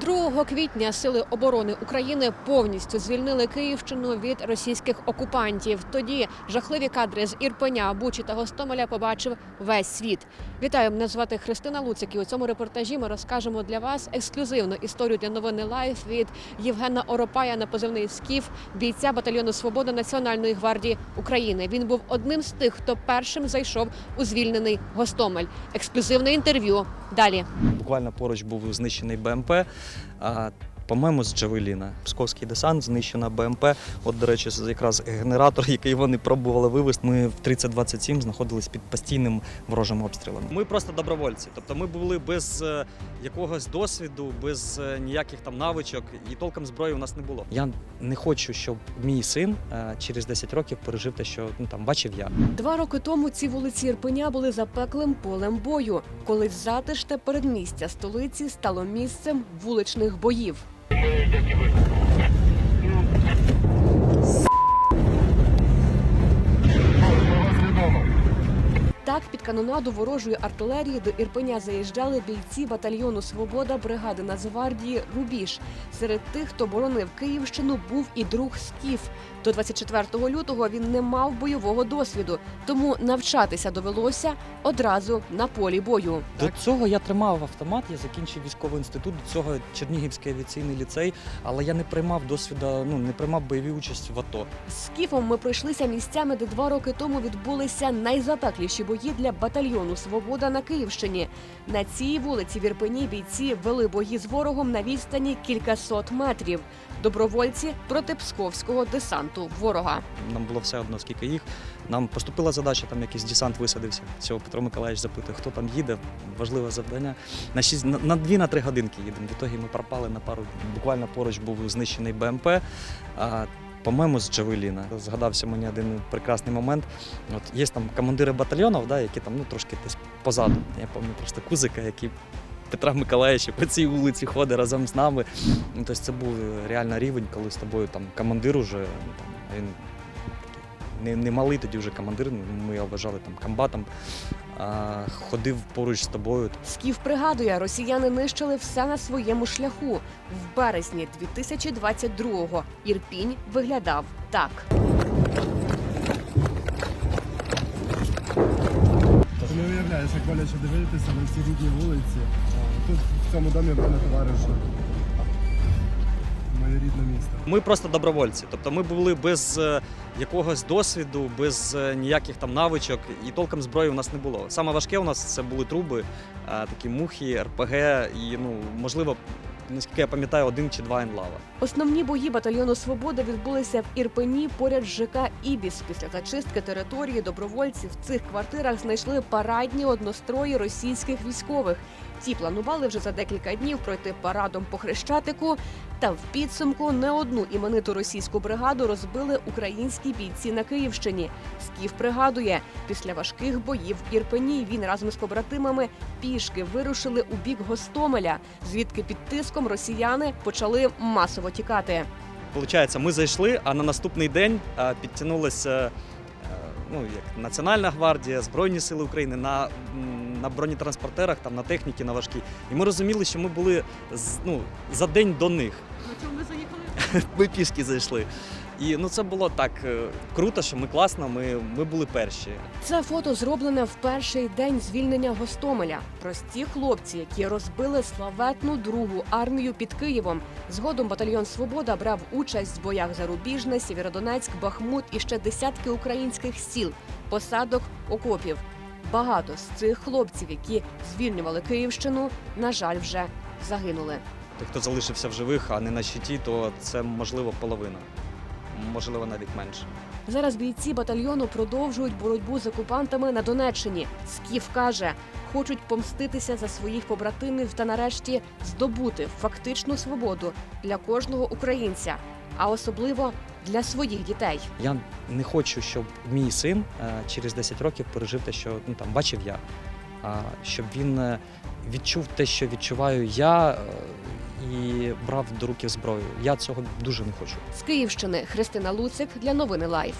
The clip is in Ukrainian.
2 квітня сили оборони України повністю звільнили Київщину від російських окупантів. Тоді жахливі кадри з Ірпеня, Бучі та Гостомеля побачив весь світ. Вітаю, мене звати Христина Луцик. І у цьому репортажі ми розкажемо для вас ексклюзивну історію для новини Лайф від Євгена Оропая на позивний Скіф, бійця батальйону Свобода Національної гвардії України. Він був одним з тих, хто першим зайшов у звільнений Гостомель. Ексклюзивне інтерв'ю. Далі. Буквально поруч був знищений БМП. По-моєму, з Джавеліна. Псковський десант, знищена БМП. От, до речі, якраз генератор, який вони пробували вивезти. Ми в 3027 знаходились під постійним ворожим обстрілом. Ми просто добровольці. Тобто ми були без е, якогось досвіду, без е, ніяких там навичок, і толком зброї у нас не було. Я не хочу, щоб мій син е, через 10 років пережив те, що ну там бачив я. Два роки тому ці вулиці Ірпеня були запеклим полем бою. Колись затишне передмістя столиці стало місцем вуличних боїв як і ви. Так, під канонаду ворожої артилерії до Ірпеня заїжджали бійці батальйону Свобода бригади Нацгвардії Рубіж. Серед тих, хто боронив Київщину, був і друг Скіф. До 24 лютого він не мав бойового досвіду, тому навчатися довелося одразу на полі бою. До цього я тримав автомат, я закінчив військовий інститут, до цього Чернігівський авіаційний ліцей, але я не приймав досвіду, ну не приймав бойові участь в АТО. З Скіфом ми пройшлися місцями, де два роки тому відбулися найзапекліші бої для батальйону Свобода на Київщині. На цій вулиці в Ірпені бійці вели бої з ворогом на відстані кількасот метрів. Добровольці проти псковського десанту ворога. Нам було все одно, скільки їх. Нам поступила задача, там якийсь десант висадився. Цього Петро Миколаївич запитує, хто там їде. Важливе завдання. На шість на, на дві на три годинки їдемо. В ітогі ми пропали на пару. Буквально поруч був знищений БМП. По-моєму, з Джавеліна. Згадався мені один прекрасний момент. От є там командири батальйонів, да, які там ну, трошки десь позаду. Я пам'ятаю просто Кузика, який Петра Миколаївича по цій вулиці ходить разом з нами. Ну, тобто це був реально рівень, коли з тобою там командир уже ну, там, він не, не малий тоді вже командир, ми його вважали там комбатом, а, ходив поруч з тобою. Скіф пригадує, росіяни нищили все на своєму шляху. В березні 2022-го Ірпінь виглядав так. Не уявляєш, як боляче дивитися на всі рідні вулиці. Тут в цьому домі в мене товариш. Моє рідне місто. Ми просто добровольці. Тобто ми були без е, якогось досвіду, без е, ніяких там навичок, і толком зброї у нас не було. Саме важке у нас це були труби, е, такі мухи, РПГ, і ну можливо, наскільки я пам'ятаю, один чи два енлава. Основні бої батальйону Свобода відбулися в Ірпені поряд з ЖК Ібіс. Після зачистки території добровольці в цих квартирах знайшли парадні однострої російських військових. Ті планували вже за декілька днів пройти парадом по хрещатику. Та в підсумку не одну імениту російську бригаду розбили українські бійці на Київщині. Скіф пригадує, після важких боїв в Ірпені він разом з побратимами пішки вирушили у бік Гостомеля, звідки під тиском росіяни почали масово тікати. Получається, ми зайшли, а на наступний день підтягнулася е, ну, як Національна гвардія, Збройні Сили України на, на бронетранспортерах, там, на техніці, на важкій. І ми розуміли, що ми були з- ну, за день до них. На чому ми заїхали? Ми пішки зайшли. І ну, це було так е, круто, що ми класно, ми, ми були перші. Це фото зроблене в перший день звільнення Гостомеля. Прості хлопці, які розбили славетну другу армію під Києвом. Згодом батальйон Свобода брав участь в боях за Рубіжне, Сєвєродонецьк, Бахмут і ще десятки українських сіл, посадок, окопів. Багато з цих хлопців, які звільнювали Київщину, на жаль, вже загинули. Тих, хто залишився в живих, а не на щиті, то це можливо половина, можливо, навіть менше. Зараз бійці батальйону продовжують боротьбу з окупантами на Донеччині. Скіф каже, хочуть помститися за своїх побратимів та нарешті здобути фактичну свободу для кожного українця, а особливо для своїх дітей. Я не хочу, щоб мій син е, через 10 років пережив те, що ну, там, бачив я, щоб він е, відчув те, що відчуваю я, е, і брав до руки зброю. Я цього дуже не хочу. З Київщини Христина Луцик для новини Лайф.